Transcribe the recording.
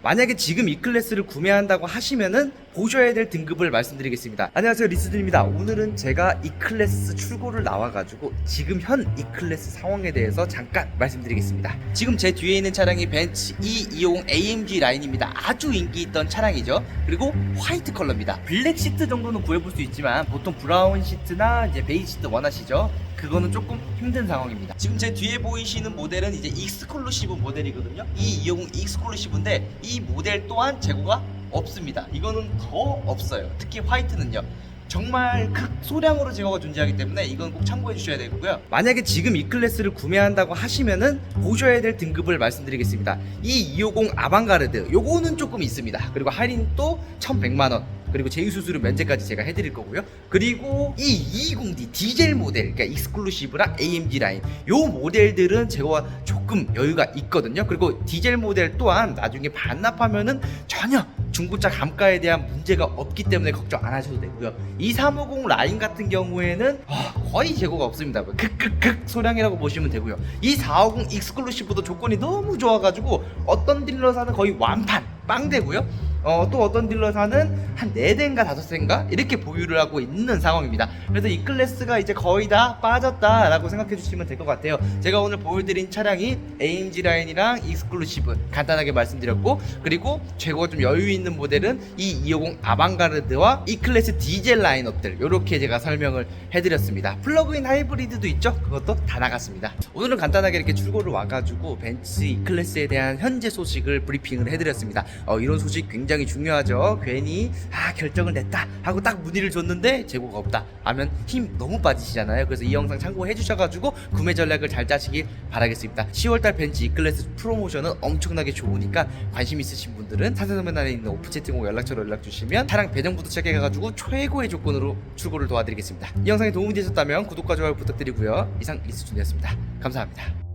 만약에 지금 이 클래스를 구매한다고 하시면은 보셔야 될 등급을 말씀드리겠습니다. 안녕하세요 리스드입니다. 오늘은 제가 이 클래스 출고를 나와가지고 지금 현 이 클래스 상황에 대해서 잠깐 말씀드리겠습니다. 지금 제 뒤에 있는 차량이 벤츠 E250 AMG 라인입니다. 아주 인기 있던 차량이죠. 그리고 화이트 컬러입니다. 블랙 시트 정도는 구해볼 수 있지만 보통 브라운 시트나 이제 베이지 시트 원하시죠? 그거는 조금 힘든 상황입니다. 지금 제 뒤에 보이시는 모델은 이제 익스클루시브 모델이거든요. 이250 익스클루시브인데 이 모델 또한 재고가 없습니다. 이거는 더 없어요. 특히 화이트는요. 정말 극소량으로 제거가 존재하기 때문에 이건 꼭 참고해 주셔야 되고요. 만약에 지금 이 클래스를 구매한다고 하시면은 보셔야 될 등급을 말씀드리겠습니다. 이 250 아방가르드 요거는 조금 있습니다. 그리고 할인 또 1,100만 원. 그리고 제휴수수료 면제까지 제가 해드릴 거고요. 그리고 이 220D 디젤 모델, 그러니까 익스클루시브랑 AMG 라인 요 모델들은 제가 조금 여유가 있거든요. 그리고 디젤 모델 또한 나중에 반납하면은 전혀 중고차 감가에 대한 문제가 없기 때문에 걱정 안 하셔도 되고요. 이350 라인 같은 경우에는 아, 거의 재고가 없습니다. 극극극 소량이라고 보시면 되고요. 이 450 익스클루시브도 조건이 너무 좋아가지고 어떤 딜러사는 거의 완판 빵 되고요. 어, 또 어떤 딜러사는 한 4대인가 5대인가 이렇게 보유를 하고 있는 상황입니다. 그래서 이 클래스가 이제 거의 다 빠졌다라고 생각해 주시면 될 것 같아요. 제가 오늘 보여드린 차량이 AMG 라인이랑 익스클루시브 간단하게 말씀드렸고 그리고 최고가 좀 여유 있는 모델은 이 250 아방가르드와 이 클래스 디젤 라인업들 이렇게 제가 설명을 해드렸습니다. 플러그인 하이브리드도 있죠? 그것도 다 나갔습니다. 오늘은 간단하게 이렇게 출고를 와가지고 벤츠 이 클래스에 대한 현재 소식을 브리핑을 해드렸습니다. 어, 이런 소식 굉장히 중요하죠. 괜히 아 결정을 냈다 하고 딱 문의를 줬는데 재고가 없다 하면 힘 너무 빠지시잖아요. 그래서 이 영상 참고해 주셔가지고 구매 전략을 잘 짜시길 바라겠습니다. 10월달 벤츠 E 클래스 프로모션은 엄청나게 좋으니까 관심 있으신 분들은 사세선면란에 있는 오프 채팅으로 연락처로 연락 주시면 차량 배정부터 시작해가지고 최고의 조건으로 출고를 도와드리겠습니다. 이 영상이 도움이 되셨다면 구독과 좋아요 부탁드리고요. 이상 리스준이었습니다. 감사합니다.